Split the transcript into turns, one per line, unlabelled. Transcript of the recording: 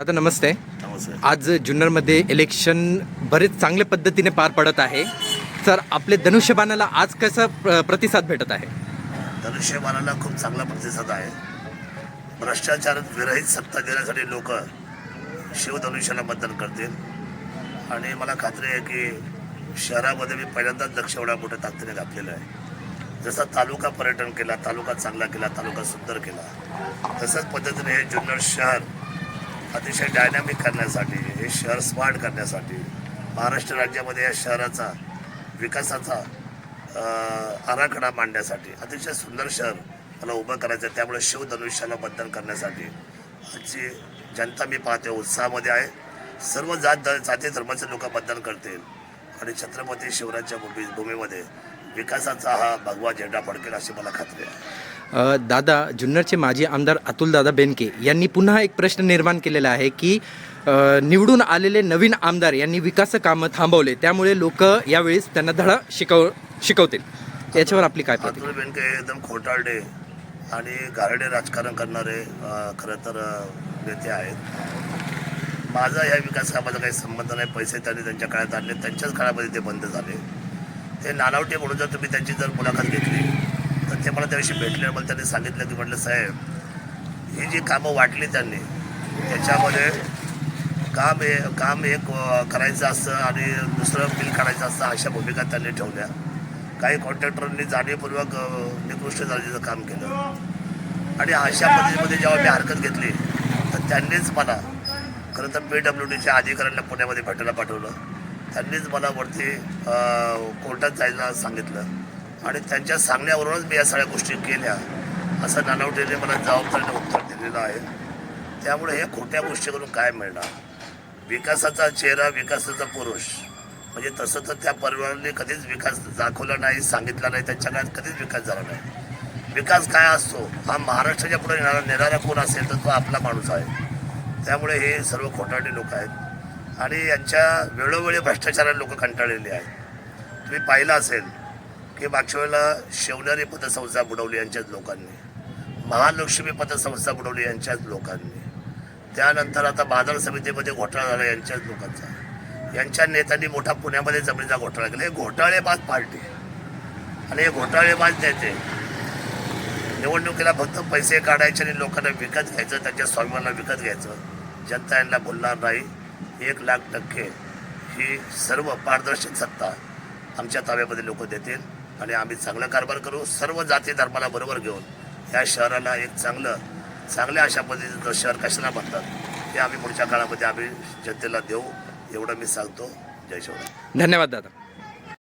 आता नमस्ते.
नमस्ते.
आज जुन्नरमध्ये इलेक्शन बरेच चांगल्या पद्धतीने पार पडत आहे. तर आपले धनुष्यबाणाला आज कसा प्र- प्रतिसाद भेटत आहे?
धनुष्यबाणाला खूप चांगला प्रतिसाद आहे. भ्रष्टाचार विरहित सत्ता देण्यासाठी लोक शिवधनुष्याला मतदान करतील. आणि मला खात्री आहे की शहरामध्ये मी पहिल्यांदाच लक्ष एवढ्या मोठ्या ताकदीने घातलेलं आहे. जसा तालुका पर्यटन केला तालुका चांगला केला तालुका सुंदर केला तसंच पद्धतीने हे जुन्नर शहर अतिशय डायनॅमिक करण्यासाठी हे शहर स्मार्ट करण्यासाठी महाराष्ट्र राज्यामध्ये या शहराचा विकासाचा आराखडा मांडण्यासाठी अतिशय सुंदर शहर मला उभं करायचं आहे त्यामुळे शिवधनुष्याला मतदान करण्यासाठी आजची जनता मी पाहते उत्साहामध्ये आहे. सर्व जात ध- जाती धर्माचे लोक मतदान करतील. आणि छत्रपती शिवराजच्या भूमी भूमीमध्ये विकासाचा हा भगवा झेंडा फडकेल अशी मला खात्री आहे.
दादा जुन्नरचे माजी आमदार अतुलदादा बेनके यांनी पुन्हा एक प्रश्न निर्माण केलेला आहे की निवडून आलेले नवीन आमदार यांनी विकास कामं थांबवले त्यामुळे लोक यावेळेस त्यांना धडा शिकव शिकवतील. याच्यावर आपली काय
अतुल बेनके एकदम खोटारडे आणि गारडे राजकारण करणारे खरं तर नेते आहेत. माझा या विकास कामाचा काही संबंध नाही पैसे त्यांनी त्यांच्या काळात आणले त्यांच्याच काळामध्ये ते बंद झाले. ते नानावटे म्हणून जर तुम्ही त्यांची जर मुलाखत घेतली तर ते मला त्याविषयी भेटले मला त्यांनी सांगितलं की म्हटलं साहेब ही जी कामं वाटली त्यांनी त्याच्यामध्ये काम हे काम हे करायचं असतं आणि दुसरं बिल काढायचं असतं अशा भूमिका त्यांनी ठेवल्या. काही कॉन्ट्रॅक्टरांनी जाणीवपूर्वक निकृष्ट दर्जाचं काम केलं. आणि अशा पद्धतीमध्ये जेव्हा मी हरकत घेतली तर त्यांनीच मला खरं तर पी डब्ल्यू डीच्या अधिकाऱ्यांना पुण्यामध्ये भेटायला पाठवलं. त्यांनीच मला वरती कोर्टात जायला सांगितलं. आणि त्यांच्या सांगण्यावरूनच मी या सगळ्या गोष्टी केल्या. असं नानवटेने मला जबाबदारीने उत्तर दिलेलं आहे. त्यामुळे हे खोट्या गोष्टी करून काय मिळणार? विकासाचा चेहरा विकासाचा पुरुष. म्हणजे तसं तर त्या परिवाराने कधीच विकास दाखवला नाही सांगितला नाही त्यांच्या काळात कधीच विकास झाला नाही. विकास काय असतो? हा महाराष्ट्राच्या पुढे येणारा नेणारा कोण असेल तर तो आपला माणूस आहे. त्यामुळे हे सर्व खोटाटे लोक आहेत. आणि यांच्या वेळोवेळी भ्रष्टाचाराला लोक कंटाळलेली आहेत. तुम्ही पाहिलं असेल की मागच्या वेळेला शेवणारी पतसंस्था बुडवली यांच्याच लोकांनी. महालक्ष्मी पतसंस्था बुडवली यांच्याच लोकांनी. त्यानंतर आता बाजार समितीमध्ये घोटाळा झाला यांच्याच लोकांचा. यांच्या नेत्यांनी मोठा पुण्यामध्ये जमिनीचा घोटाळा केला. हे घोटाळेबाज पार्टी. आणि हे घोटाळेबाज नेते. निवडणुकीला फक्त पैसे काढायचे आणि लोकांना विकत घ्यायचं त्यांच्या स्वाभिमानाला विकत घ्यायचं. जनता यांना बोलणार नाही. एक लाख टक्के ही सर्व पारदर्शक सत्ता आमच्या ताब्यामध्ये लोक देतील. आणि आम्ही चांगला कारभार करू सर्व जाती धर्माला बरोबर घेऊन या शहराला एक चांगलं चांगल्या अशा पद्धतीचं शहर कशाला म्हणतात ते आम्ही पुढच्या काळामध्ये आम्ही जनतेला देऊ एवढं मी सांगतो. जय शिवराय.
धन्यवाद दादा.